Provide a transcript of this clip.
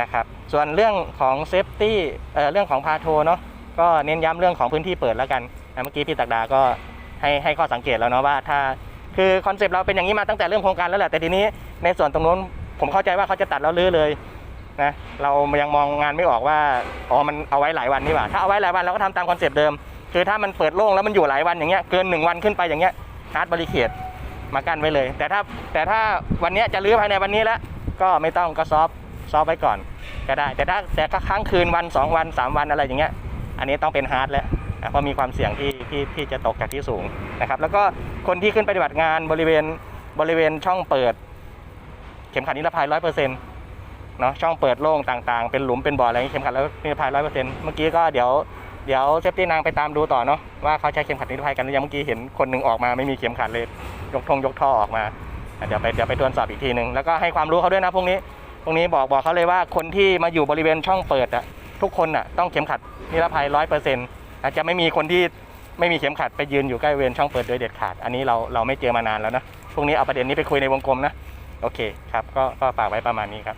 นะครับ ส่วนเรื่องของเซฟตี้เรื่องของพาโทเนาะก็เน้นย้ำเรื่องของพื้นที่เปิดแล้วกันนะเมื่อกี้พี่ตักดาก็ให้ให้ข้อสังเกตแล้วเนาะว่าถ้าคือคอนเซปต์เราเป็นอย่างนี้มาตั้งแต่เริ่มโครงการแล้วแหละแต่ทีนี้ในส่วนตรงนู้นผมเข้าใจว่าเขาจะตัดแล้วลื้อเลยนะเรายังมองงานไม่ออกว่าอ๋อมันเอาไว้หลายวันนี่หว่าถ้าเอาไว้หลายวันเราก็ทำตามคอนเซปต์เดิม คือถ้ามันเปิดโล่งแล้วมันอยู่หลายวันอย่างเงี้ยเกินหนึ่งวันขึ้นไปอย่างเงี้ยฮาร์ดบริเคดมากั้นไว้เลย แต่ถ้าแต่ถ้าวันนี้จะรื้อภายในวันนี้แล้วก็ไม่ต้องก็ซอฟ ซอฟไว้ก่อนก็ได้ แต่ถ้าแต่ถ้าค้างคืนวัน 2 วัน 3 วันอะไรอย่างเงี้ย อันนี้ต้องเป็นฮาร์ดแล้วเพราะมีความเสี่ยงที่ที่ที่จะตกจากที่สูงนะครับ แล้วก็คนที่ขึ้นปฏิบัติงานบริเวณบริเวณช่องเปิด เข็มขัดนิรภัยร้อยเปอร์เซ็นต์เนาะช่องเปิดโล่งต่างๆ เป็นหลุมเป็นบ่ออะไรอย่างงี้เข็มขัดแล้วนิรภัยร้อยเปอร์เซ็นต์เมื่อกี้ก็เดี๋ยวเดี๋ยวเซฟตี้นางไปตามดูต่อเนาะว่าเขาใช้เข็มขัดนิรภัยกันหรือยังเมื่อกี้เห็นคนหนึ่งออกมาไม่มีเข็มขัดเลยยกทงยกท่อออกมาเดี๋ยวไปเดี๋ยวไปตรวจสอบอีกทีหนึ่งแล้วก็ให้ความรู้เขาด้วยนะพวกนี้ ตรงนี้บอกบอกเขาเลยว่าคนที่มาอยู่บริเวณช่องเปิดอะทุกคนอะต้องเข็มขัดนิรภัยร้อยเปอร์เซ็นต์อาจจะไม่มีคนที่ไม่มีเข็มขัดไปยืนอยู่ใกล้เวรช่องเปิดโดยเด็ดขาด อันนี้เราเราไม่เจอมานานแล้วนะพวกนี้เอาประเด็นนี้ไปคุยในวงกลมนะ โอเคครับ ก็ก็ฝากไว้ประมาณนี้ครับ